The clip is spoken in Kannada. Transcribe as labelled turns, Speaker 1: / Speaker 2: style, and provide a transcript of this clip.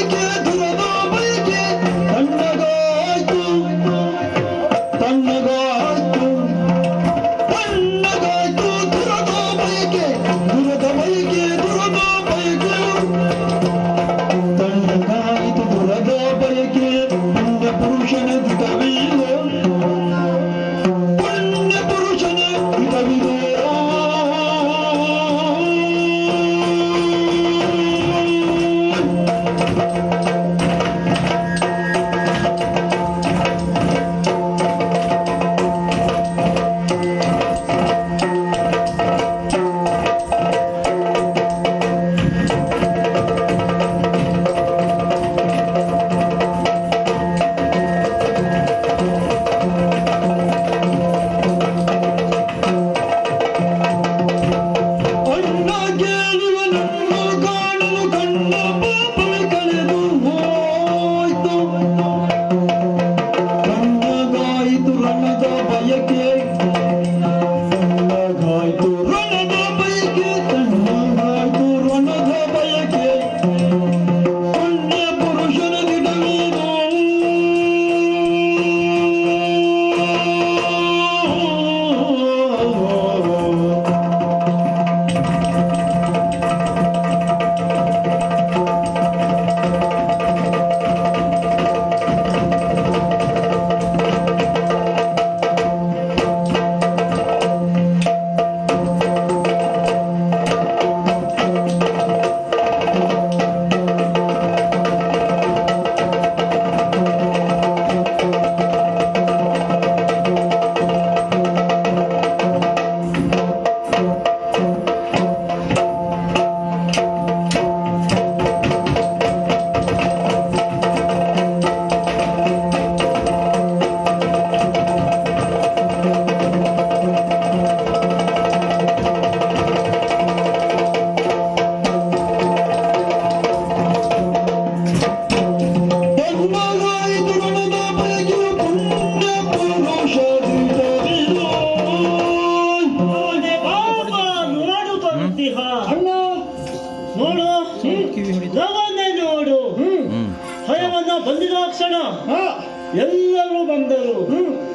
Speaker 1: I
Speaker 2: could
Speaker 1: be ಬಂದಿದ ಕ್ಷಣ
Speaker 2: ಹಾ.
Speaker 1: ಎಲ್ಲರೂ ಬಂದರು.
Speaker 2: ಹ್ಮ್.